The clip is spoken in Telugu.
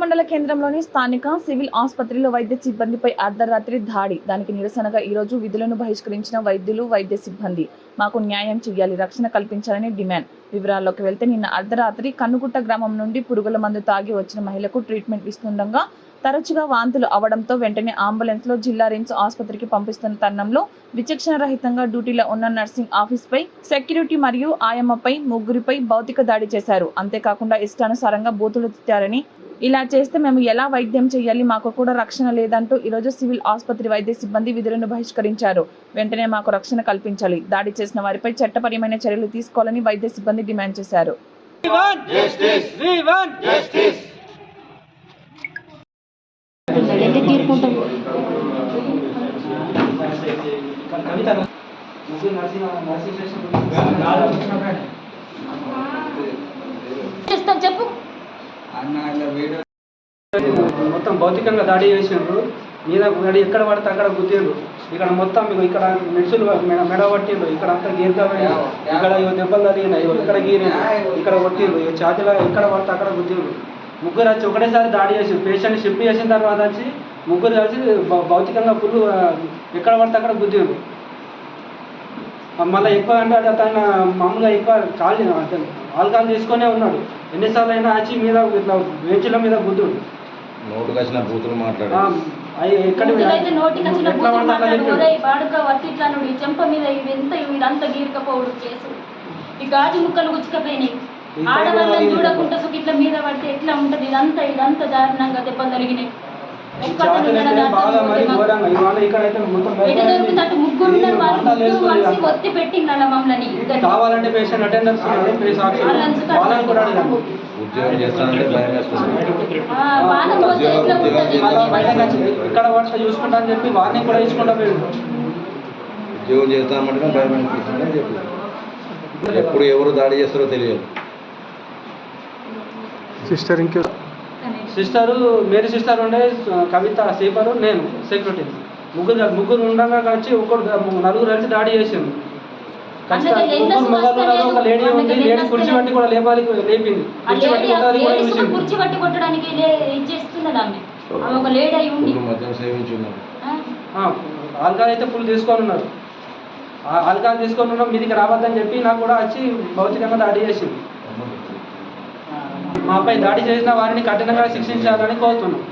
మండల కేంద్రంలోని స్థానిక సివిల్ ఆసుపత్రిలో వైద్య సిబ్బందిపై అర్ధరాత్రి దాడి. దానికి నిరసనగా ఈ రోజు విధులను బహిష్కరించిన వైద్యులు వైద్య సిబ్బంది. మాకు న్యాయం చేయాలి రక్షణ కల్పించాలని డిమాండ్. వివరాల్లోకి వెళ్తే నిన్న అర్ధరాత్రి కన్నుగుట్ట గ్రామం నుండి పురుగుల మందు తాగి వచ్చిన మహిళకు ట్రీట్మెంట్ ఇస్తుండగా తరచుగా వాంతులు అవడంతో వెంటనే అంబులెన్స్లో జిల్లా రిమ్స్ ఆసుపత్రికి పంపిస్తున్న తరుణంలో విచక్షణ రహితంగా డ్యూటీలో ఉన్న నర్సింగ్ ఆఫీస్ పై సెక్యూరిటీ మరియు ఆయమ్మపై ముగ్గురిపై భౌతిక దాడి చేశారు. అంతేకాకుండా ఇష్టానుసారంగా బూతులు తిట్టారని ఇలా చేస్తే మేము ఎలా వైద్యం చేయాలి మాకు కూడా రక్షణ లేదంటూ ఈరోజు సివిల్ ఆసుపత్రి వైద్య సిబ్బంది విధులను బహిష్కరించారు. వెంటనే మాకు రక్షణ కల్పించాలి. దాడి చేసిన వారిపై చట్టపరమైన చర్యలు తీసుకోవాలని వైద్య సిబ్బంది డిమాండ్ చేశారు. చెప్పు. మొత్తం భౌతికంగా దాడి చేసిండ్రు మీద గడి ఎక్కడ పడితే అక్కడ గుద్దిండ్రు. ఇక్కడ మొత్తం మీకు ఇక్కడ మెడ్సులు మెడ మెడ పట్టిండ్రు. ఇక్కడ అంతా గీర్గమైన ఇక్కడ దెబ్బలు తగిలినాయి. ఇక్కడ గీరి ఇక్కడ కొట్టిండ్రు. ఛాతీలో ఎక్కడ పడితే అక్కడ గుద్దిండ్రు. ముగ్గురు వచ్చి ఒకటేసారి దాడి చేసి పేషెంట్ షిఫ్ట్ చేసిన తర్వాత వచ్చి ముగ్గురు కలిసి భౌతికంగా ఫుల్ ఎక్కడ పడితే అక్కడ గుద్దిండ్రు. మళ్ళీ ఎక్కువ అంటే అది అతను మామూలుగా ఎక్కువ కాలు అతను. ఆల్కహాల్ తీసుకొనే ఉన్నాడు. ఎన్నిసార్లు అయినా వచ్చి మీద ఇట్లా బెంచ్ల మీద గుద్దుడు నోటుకు వచ్చిన బూతులు ఎక్కడ మాట్లాడు. ఈ చెంప మీద ఇదంతా ఇదంతా గీరకపోవడం చేసు ఈ గాజు ముక్కలు గుచ్చుకపోయినాయి. ఆడవాళ్ళని కూడా చూడకుండా సుఖ ఇట్లా మీద పడితే ఎట్లా ఉంటది? ఇదంతా ఇదంతా దారుణంగా దెబ్బలు తగిలినాయి కావాలంటే పేషెంట్ అటెండర్స్ వాళ్ళని కూడా ఉద్యోగం చేస్తానంటే భయం వేస్తుంది. ఇక్కడ పడితే చూసుకుంటా అని చెప్పి వారిని కూడా తీసుకుంటా పోయిండు. ఉద్యోగం చేస్తామంటే భయం అనిపిస్తుంది అని చెప్పి. ఎప్పుడు ఎవరు దాడి చేస్తారో తెలియదు. సిస్టర్ ఇంకే సిస్టరు మేరీ సిస్టర్ ఉండే కవిత సీపరు నేను సెక్యూరిటీ ముగ్గురు ముగ్గురు ఉండగా కలిసి ఒకరు నలుగురు కలిసి దాడి చేసింది ముగ్గురు మగవాళ్ళు ఒక లేడీ ఉంది అందుకే లేడీ ఎన్నో కుర్చీ పట్టి కూడా లేపాలి లేపింది. ఆ కుర్చీ పట్టి లేడీ కొట్టాలి కూడా లేడీస్ కూడా చూసింది కుర్చీ పట్టి కొట్టడానికి లే- ఇది చేస్తున్నది ఆమె. ఆమె ఒక లేడీ అయి ఉండి. ఇప్పుడు మద్యం సేవించున్నారు. ఆ, ఆల్కహాల్ అయితే ఫుల్ తీసుకొని ఉన్నారు. ఆల్కహాల్ తీసుకొని ఉన్నాం మీదికి రావద్దని చెప్పి నాకు కూడా వచ్చి భౌతికంగా దాడి చేసింది మాపై దాడి చేసిన వారిని కఠినంగా శిక్షించాలని కోరుతున్నాం.